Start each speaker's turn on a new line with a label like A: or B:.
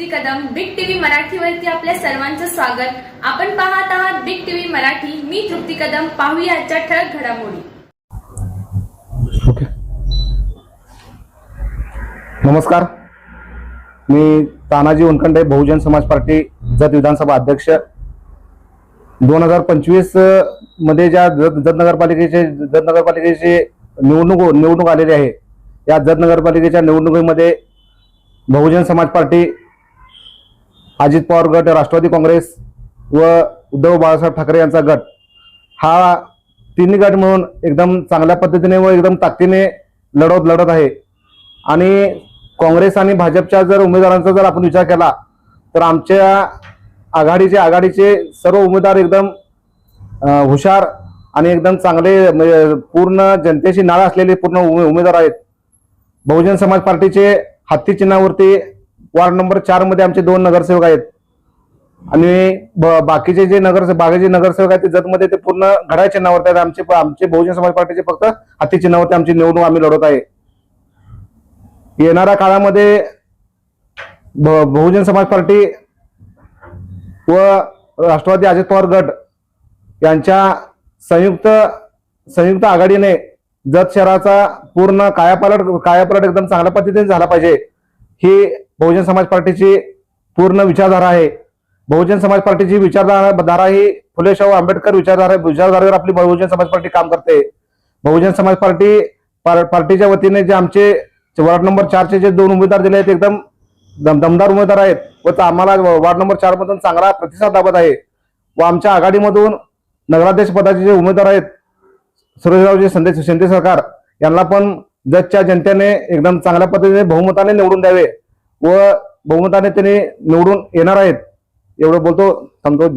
A: तृप्ती Kadam big TV मराठीवरती आपल्या सर्वांचं स्वागत. आपण पाहत आहात बिग टीव्ही मराठी. मी तृप्ती कदम. पाहूया आजच्या ठळक घडामोडी.
B: ओके नमस्कार. मी तानाजी उनखंडे बहुजन समाज पार्टी जत विधानसभा अध्यक्ष. दोन हजार पंचवीसमध्ये ज्या जत जत नगरपालिकेचे जत नगरपालिकेचे निवडणूक निवडणूक आलेली आहे या जत नगरपालिकेच्या निवडणुकीमध्ये बहुजन समाज पार्टी अजित पवार गट राष्ट्रवादी काँग्रेस व उद्धव बाळासाहेब ठाकरे यांचा गट. हा तिन्ही गट म्हणून एकदम चांगल्या पद्धतीने व एकदम ताकदीने लढवत लढत आहे. आणि काँग्रेस आणि भाजपच्या जर उमेदवारांचा जर आपण विचार केला तर आमच्या आघाडीचे आघाडीचे सर्व उमेदवार एकदम हुशार आणि एकदम चांगले म्हणजे पूर्ण जनतेशी नाळ असलेले पूर्ण उमे- उमेदवार आहेत. बहुजन समाज पार्टीचे हत्ती चिन्हावरती वार्ड नंबर चारमध्ये आमचे दोन नगरसेवक आहेत. आणि ब- बाकीचे जे नगर बाकीचे नगरसेवक आहेत ते जतमध्ये ते पूर्ण घड्याळ चिन्हावरती आहेत. आमचे आमचे बहुजन समाज पार्टीचे फक्त हाती चिन्हावरती आमची निवडणूक आम्ही लढवत आहे. येणाऱ्या काळामध्ये ब- बहुजन समाज पार्टी व राष्ट्रवादी अजित पवार गट यांच्या संयुक्त संयुक्त आघाडीने जत शहराचा पूर्ण कायापालट कायापालट एकदम चांगल्या पद्धतीने झाला पाहिजे. ही बहुजन समाज पार्टीची पूर्ण विचारधारा आहे. बहुजन समाज पार्टीची विचारधारा धारा ही फुले शाहू आंबेडकर विचारधारा विचारधारेवर आपली बहुजन समाज पार्टी काम करते. बहुजन समाज पार्टी पार- पार्टीच्या वतीने जे आमचे वार्ड नंबर चारचे जे दोन उमेदवार दिले आहेत एकदम दम दमदार उमेदवार आहेत. व आम्हाला वार्ड नंबर चार मधून चांगला प्रतिसाद लाभत आहे. व आमच्या आघाडीमधून नगराध्यक्ष पदाचे जे उमेदवार आहेत सुरेशरावजी संदेश शिंदे सरकार यांना पण जजच्या जनतेने एकदम चांगल्या पद्धतीने बहुमताने निवडून द्यावे. व बहुमताने त्यांनी निवडून येणार आहेत. एवढं बोलतो थांबतो